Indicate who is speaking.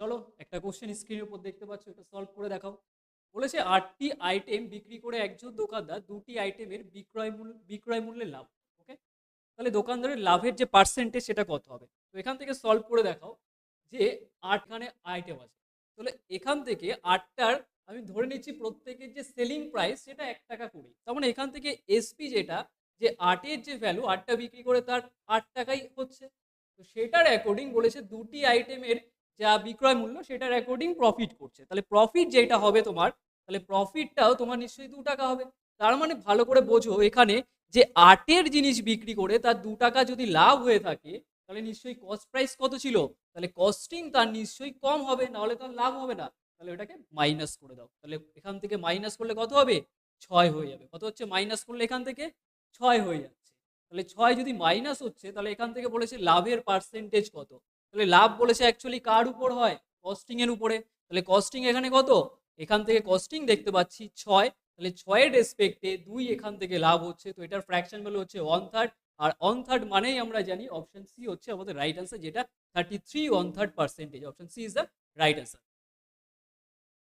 Speaker 1: চলো একটা কোশ্চেন স্ক্রিনের উপর দেখতে পাচ্ছ, এটা সলভ করে দেখাও। বলেছে, আটটি আইটেম বিক্রি করে একজন দোকানদার দুটি আইটেমের বিক্রয় মূল্য বিক্রয় মূল্যে লাভ ওকে তাহলে দোকানদারের লাভের যে পার্সেন্টেজ সেটা কত হবে? তো এখান থেকে সলভ করে দেখাও যে আটখানে আইটেম আছে। তাহলে এখান থেকে আটটার, আমি ধরে নিচ্ছি প্রত্যেকের যে সেলিং প্রাইস সেটা এক টাকা কুড়ি। তার মানে এখান থেকে এসপি যেটা, যে আটের যে ভ্যালু আটটা বিক্রি করে তার আট টাকাই হচ্ছে। তো সেটার অ্যাকর্ডিং বলেছে দুটি আইটেমের যা বিক্রয় মূল্য সেটার অ্যাকর্ডিং প্রফিট করছে। তাহলে প্রফিট যেটা হবে তোমার, তাহলে প্রফিটটাও তোমার নিশ্চয়ই দু টাকা হবে। তার মানে ভালো করে বোঝো এখানে যে আটের জিনিস বিক্রি করে তার দু টাকা যদি লাভ হয়ে থাকে, তাহলে নিশ্চয়ই কস্ট প্রাইস কত ছিল? তাহলে কস্টিং তার নিশ্চয়ই কম হবে, নাহলে তার লাভ হবে না। তাহলে ওটাকে মাইনাস করে দাও। তাহলে এখান থেকে মাইনাস করলে কত হবে? ছয় হয়ে যাবে। কত হচ্ছে? মাইনাস করলে এখান থেকে ছয় হয়ে যাচ্ছে। তাহলে ছয় যদি মাইনাস হচ্ছে, তাহলে এখান থেকে বলেছে লাভের পার্সেন্টেজ কত? তাহলে লাভ বলেছে অ্যাকচুয়ালি কার উপর হয়? কস্টিং এর উপরে। তাহলে কস্টিং এখানে কত? এখান থেকে কস্টিং দেখতে পাচ্ছি ছয়। তাহলে ছয়ের রেসপেক্টে দুই এখান থেকে লাভ হচ্ছে। তো এটার ফ্র্যাকশন ভ্যালু হচ্ছে ওয়ান থার্ড আর ওয়ান থার্ড মানেই আমরা জানি অপশন সি হচ্ছে আমাদের রাইট আনসার যেটা thirty three one third percentage option C is the right answer